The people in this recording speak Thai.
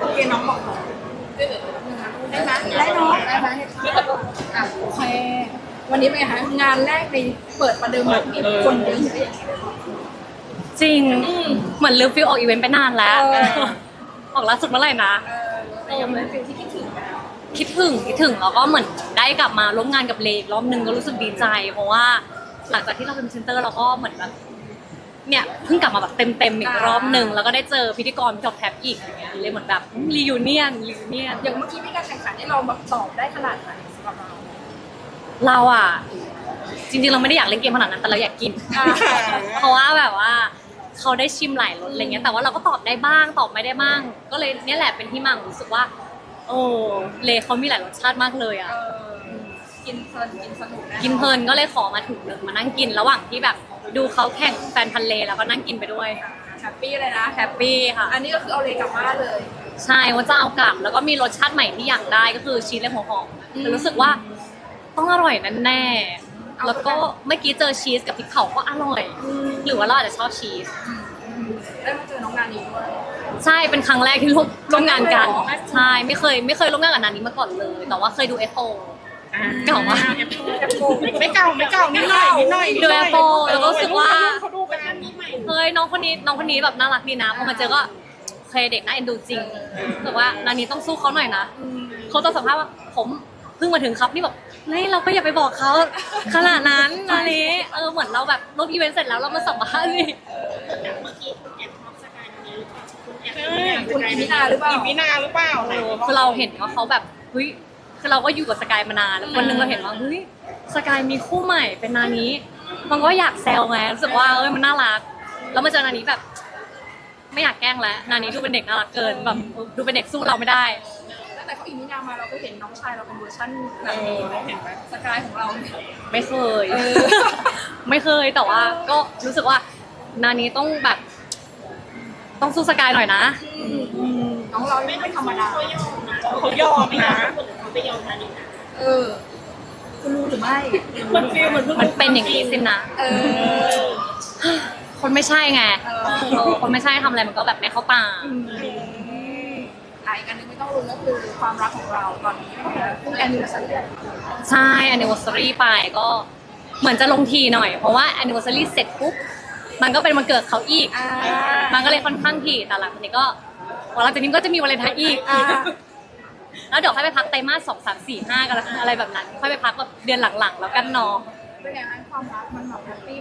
โอเคน้องบอกหน่อยได้ไหมได้เนาะได้ไหมอะโอเค วันนี้เป็นไงคะงานแรกในเปิดประเดิมแบบนี้คนเยอะเลยจริง เหมือนลืมฟิลออกอีเวนต์ไปนานแล้วเออออกล่าสุดเมื่อไหร่นะเออแต่ยังเป็นฟิลที่คิดถึงนะคิดถึงคิดถึงแล้วก็เหมือนได้กลับมาร่วมงานกับเลอีกรอบนึงก็รู้สึกดีใจ เพราะว่า หลังจากที่เราเป็นพรีเซนเตอร์เราก็เหมือนแบบเนี่ยเพิ่งกลับมาแบบเต็มเต็มๆอีกรอบนึงแล้วก็ได้เจอพิธีกรจบแท็บอีกอย่างเงี้ยเลยเหมือนแบบรียูเนียนรียูเนียนอย่างเมื่อกี้มีการแข่งขันให้เราแบบตอบได้ขนาดไหนสำหรับเราเราอะ จริงๆเราไม่ได้อยากเล่นเกมขนาดนั้นแต่เราอยากกินอ่าเพราะว่าแบบว่าเขาได้ชิมหลายรสอะไรเงี้ยแต่ว่าเราก็ตอบได้บ้างตอบไม่ได้บ้าง ก็เลยเนี่ยแหละเป็นที่มาของรู้สึกว่า โอ้เลเขามีหลายรสชาติมากเลยเออะอ กินเพลินกินสนุกแกินเพลินก็เลยขอมาถุงหนึ่งมานั่งกินระหว่างที่แบบดูเขาแข่งแฟนพันธุ์เลแล้วก็นั่งกินไปด้วยแฮปปี้เลยนะแฮปปี้ค่ะ อันนี้ก็คือเอาเลยกลับบ้านเลย ใช่ว่าจะเอากลับแล้วก็มีรสชาติใหม่ที่อยากได้ก็คือชีสและหัวหอมอืมแต่รู้สึกว่าต้องอร่อยแน่ๆแล้วก็เมื่อกี้เจอชีสกับพริกเผาก็อร่อย หรือว่าเราอาจจะชอบชีสได้มาเจอน้องนานีด้วยใช่เป็นครั้งแรกที่ร่วมร่วมงานกันครั้งแรกเลยเหรอใช่ไม่เคยไม่เคยร่วมงานกับนันนี้มาก่อนเลย แต่ว่าเคยดูเอฟโฟ เก่ามาก ไม่เก่าไม่เก่านิดหน่อยนิดหน่อยดูเอฟโฟแล้วก็รู้สึกว่า เขาดูกันเฮ้ยน้องคนนี้น้องคนนี้แบบน่ารักดีนะพอมาเจอก็เคยเด็กน่าเอ็นดูจริงรู้สึกว่านันนี้ต้องสู้เขาหน่อยนะเขาต้องสัมภาษณ์ว่าผมเพิ่งมาถึงครับนี่แบบเฮ้ยเราก็อย่าไปบอกเขาขนาดนั้นนันนี้เออเหมือนเราแบบร่วมอีเวนต์เสร็จแล้วเรามาสัมภาษณ์สิคุณอิมินาหรือเปล่าอีมินาหรือเปล่าเออคือเราเห็นว่าเขาแบบเฮ้ย คือเราก็อยู่กับสกายมานานแล้ววันหนึงเราเห็นว่าเฮ้ยสกายมีคู่ใหม่เป็นนานี้ มันก็อยากแซวไงรู้สึกว่าเอ้ยมันน่ารัก แล้วมาเจอนานี้แบบ ไม่อยากแกล้งแล้วนานี้ดูเป็นเด็กน่ารักเกินแบบดูเป็นเด็กสู้เราไม่ได้ตั้งแต่เขาอิมินามาเราก็เห็นน้องชายเราเป็นเวอร์ชันแบเอบนี้อเห็นไหมสกายของเราเนี่ยไม่เคยเออไม่เคยแต่ว่าก็รู้สึกว่านานี้ต้องแบบ ต้องสู้สกายหน่อยนะ น้องเราไม่ธรรมดาเขายอมนะเออคุณรู้หรือไม่มันฟีลเหมือนเพิ่งมันเป็นอย่างนี้สินะเออ คนไม่ใช่ไงเออเออคนไม่ใช่ทำอะไรมันก็แบบไม่เข้าตาอะอีกอันหนึงไม่ต้องรู้ก็คือความรักของเราตอนนี้เพิ่งแอนนิวเซอรี่ใช่ anniversary ไปก็เหมือนจะลงทีหน่อย เพราะว่า anniversary เสร็จปุ๊บมันก็เป็นวันเกิดเขาอีกอ่ามันก็เลยค่อนข้างทีแต่หลังจากนี้ก็วัน หลังจากนี้ก็จะมีวันเลนไทน์อีกอ่าแล้วเดี๋ยวค่อยไปพักไตรมาสสองสามสี่ห้ากันละอะไรแบบนั้น ค่อยไปพักแบบเดือนหลังๆ แล้วกันเนาะ เป็นไงคะความรักมันแบบแฮปปี้